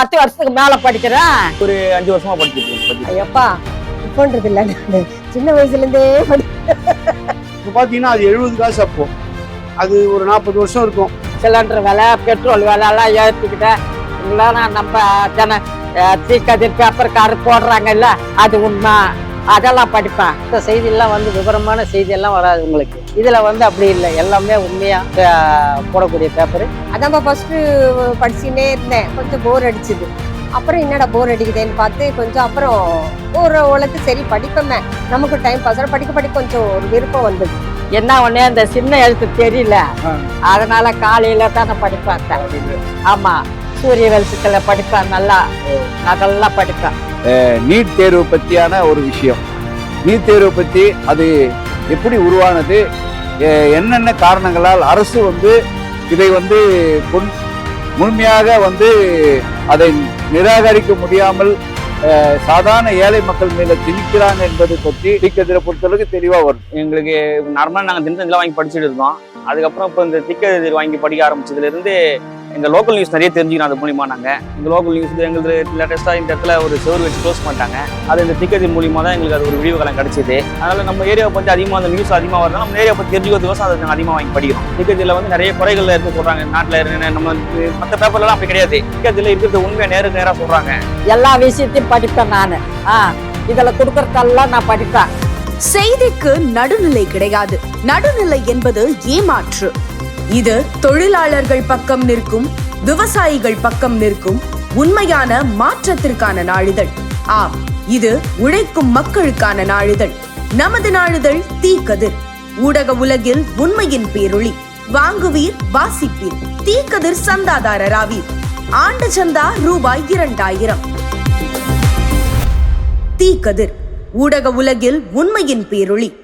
பத்து வருஷத்துக்கு மேல படிக்கிறேன். ஒரு அஞ்சு வருஷமா படிச்சிட்டு இருக்கேன் ஐயப்பா இப்போன்றது இல்லை சின்ன வயசுல இருந்தே படி இப்போ பார்த்தீங்கன்னா அது எழுபது காசு அப்போ. அது ஒரு நாற்பது வருஷம் இருக்கும். சிலிண்டர் விலை பெட்ரோல் விலை எல்லாம் ஏற்றிக்கிட்டேன் இல்லைன்னா நம்ம ஜன தீக்கதிர் பேப்பர் கார் போடுறாங்கல்ல அது உண்மை. அதெல்லாம் படிப்பேன் இந்த செய்தியெல்லாம் வந்து விவரமான செய்தியெல்லாம் வராது உங்களுக்கு. இதுல வந்து அப்படி இல்லை. எல்லாமே உண்மையா அஹ், போடக்கூடிய பேப்பர் அதான்ப்பா ஃபர்ஸ்ட் படிச்சுட்டே இருந்தேன். கொஞ்சம் போர் அடிச்சுது. அப்புறம் என்னடா போர் அடிக்குதேன்னு பார்த்து கொஞ்சம் அப்புறம் ஒரு உலகத்து சரி படிப்போமே நமக்கு டைம் பாஸ் படிக்க படிக்க கொஞ்சம் ஒரு விருப்பம் வந்தது. என்ன ஒண்ணே அந்த சின்ன எழுத்து தெரியல. அதனால காலையில தான் நான் படிப்பேன் ஆமா. சூரிய வெளிச்சத்துல படிப்பேன் நல்லா. நல்லா படிப்பேன். நீட் தேர்வு பற்றியான ஒரு விஷயம். நீட் தேர்வு பற்றி அது எப்படி உருவானது? என்னென்ன காரணங்களால் அரசு வந்து இதை வந்து முழுமையாக வந்து அதை நிராகரிக்க முடியாமல் சாதாரண ஏழை மக்கள் மேல திணிக்கிறாங்க என்பதை பற்றி டீக்கதிரை பொறுத்தளவுக்கு தெளிவாக வரும். எங்களுக்கு நார்மலாக நாங்கள் தினத்தந்திலாம் வாங்கி படிச்சுட்டு இருந்தோம் அதுக்கப்புறம் இப்போ இந்த திக்க வாங்கி படிக்க ஆரம்பிச்சதுல இருந்து எங்க லோக்கல் நியூஸ் நிறைய தெரிஞ்சுக்கணும் அது மூலியமா நாங்க. இந்த லோக்கல் நியூஸ் எங்களுக்கு லேட்டஸ்டா இந்த இடத்துல ஒரு செவர் வச்சு க்ளோஸ் பண்ணிட்டாங்க. அது இந்த திக்கதின் மூலியமா தான் எங்களுக்கு அது ஒரு விடிவு காலம் கிடைச்சது. அதனால நம்ம ஏரியாவை பத்தி அதிகமாக அந்த நியூஸ் அதிகமாக வருது நம்ம ஏரியா பத்தி தெரிஞ்சுக்கிறதுக்கோசம் அதை நாங்கள் அதிகமாக வாங்கி படிக்கிறோம். திக்கதியில் வந்து நிறைய குறைகள் இருக்கு சொல்றாங்க. நாட்டில் இருக்க நம்ம மற்ற பேப்பர்லாம் அப்படி கிடையாது. திக்கதியில் இருக்கிறது உண்மையை நேருக்கு நேராக சொல்றாங்க. எல்லா விஷயத்தையும் படிப்பேன் நான். ஆ இதுல கொடுக்கறதெல்லாம் நான் படிப்பேன். செய்திக்கு நடுநிலை கிடையாது. நடுநிலை என்பது ஏமாற்று. இது தொழிலாளர்கள் பக்கம் நிற்கும் விவசாயிகள் பக்கம் நிற்கும் உண்மையான மாற்றத்திற்கான நாளிதழ். ஆம் இது உழைக்கும் மக்களுக்கான நாளிதழ். நமது நாளிதழ் தீக்கதிர். ஊடக உலகில் உண்மையின் பேரொளி. வாங்குவீர் வாசிப்பீர். தீக்கதிர் சந்தாதாரராவீர் ஆண்டு சந்தா ரூபாய் இரண்டாயிரம். தீக்கதிர். ஊடக உலகில் உண்மையின் பேரொளி.